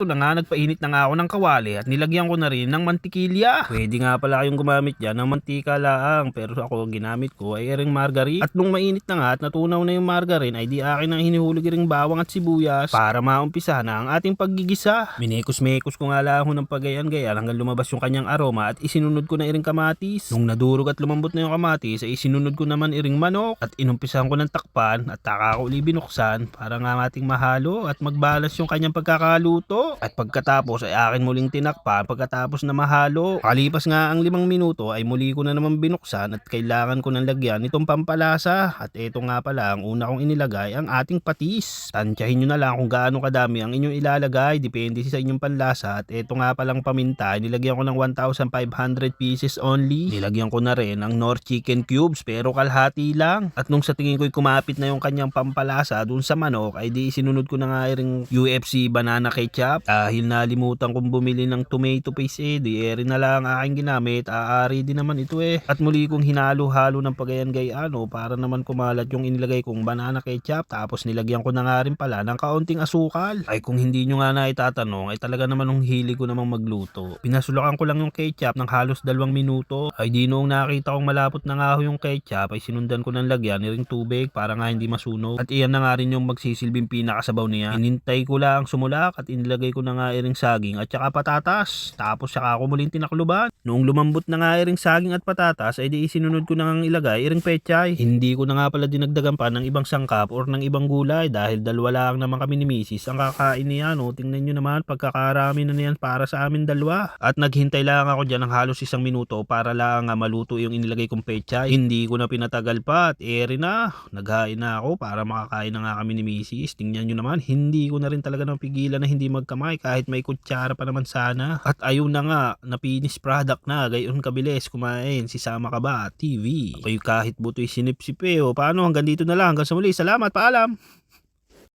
Ito na nga, nagpainit na nga ako ng kawali at nilagyan ko na rin ng mantikilya. Pwede nga pala kayong gumamit dyan ng mantika lang pero ako ang ginamit ko ay ring margarine. At nung mainit na nga at natunaw na yung margarine ay di akin ang hinihulog ring bawang at sibuyas para maumpisa na ang ating paggigisa. Minekos-mekos ko nga ako ng pagayan-gayan hanggang lumabas yung kanyang aroma at isinunod ko na iring kamatis. Nung nadurog at lumambot na yung kamatis ay isinunod ko naman iring manok at inumpisahan ko ng takpan at taka ko uli binuksan para nga ating mahalo at magbalance yung kanyang pagkakaluto. At pagkatapos ay akin muling tinakpan pagkatapos na mahalo. Kalipas nga ang limang minuto ay muli ko na naman binuksan at kailangan ko ng lagyan itong pampalasa. At ito nga pala ang una kong inilagay ang ating patis. Tansyahin nyo na lang kung gaano kadami ang inyong ilalagay. Depende sa inyong panlasa. At ito nga palang paminta. Nilagyan ko ng 1,500 pieces only. Nilagyan ko na rin ang North Chicken Cubes pero kalahati lang. At nung sa tingin ko'y kumapit na yung kanyang pampalasa dun sa manok ay di sinunod ko na nga rin UFC banana ketchup. Dahil nalimutan kong bumili ng tomato paste eh. Di eri na lang ang aking ginamit. Aari din naman ito eh. At muli kong hinalo-halo ng pagayan-gayano para naman kumalat yung inilagay kong banana ketchup. Tapos nilagyan ko na nga rin pala ng kaunting asukal. Ay kung hindi nyo nga na itatanong ay talaga naman nung hili ko namang magluto. Pinasulakan ko lang yung ketchup ng halos dalawang minuto. Ay di noong nakita kong malapot na nga yung ketchup ay sinundan ko ng lagyan niring tubig para nga hindi masunog. At iyan na nga rin yung magsisilbing pinakasabaw niya. Inintay ko lang sumulak at inilagay ko na nga iring saging at saka patatas. Tapos saka ako muling tinakluban. Noong lumambot na nga iring saging at patatas ay di isinunod ko na nga ilagay iring pechay. Hindi ko na nga pala dinagdagan pa ng ibang sangkap or ng ibang gulay dahil dalawa lang naman kami ni Mrs. ang kakain niya. No? Tingnan nyo naman pagkakarami na niyan para sa amin dalawa. At naghintay lang ako dyan ng halos isang minuto para lang nga maluto yung inilagay kong pechay. Hindi ko na pinatagal pa at eri na. Naghain na ako para makakain na nga kami ni Mrs. Tingnan nyo naman, hindi ko na rin talaga napigilan na hindi magkamay kahit may kutsara pa naman sana. At ayun na nga, na finished product na. Gayon kabilis kumain si Sama Ka Ba TV. Kayo kahit buto'y sinipsip eh. O paano hanggang dito na lang. Hanggang sa muli. Salamat. Paalam.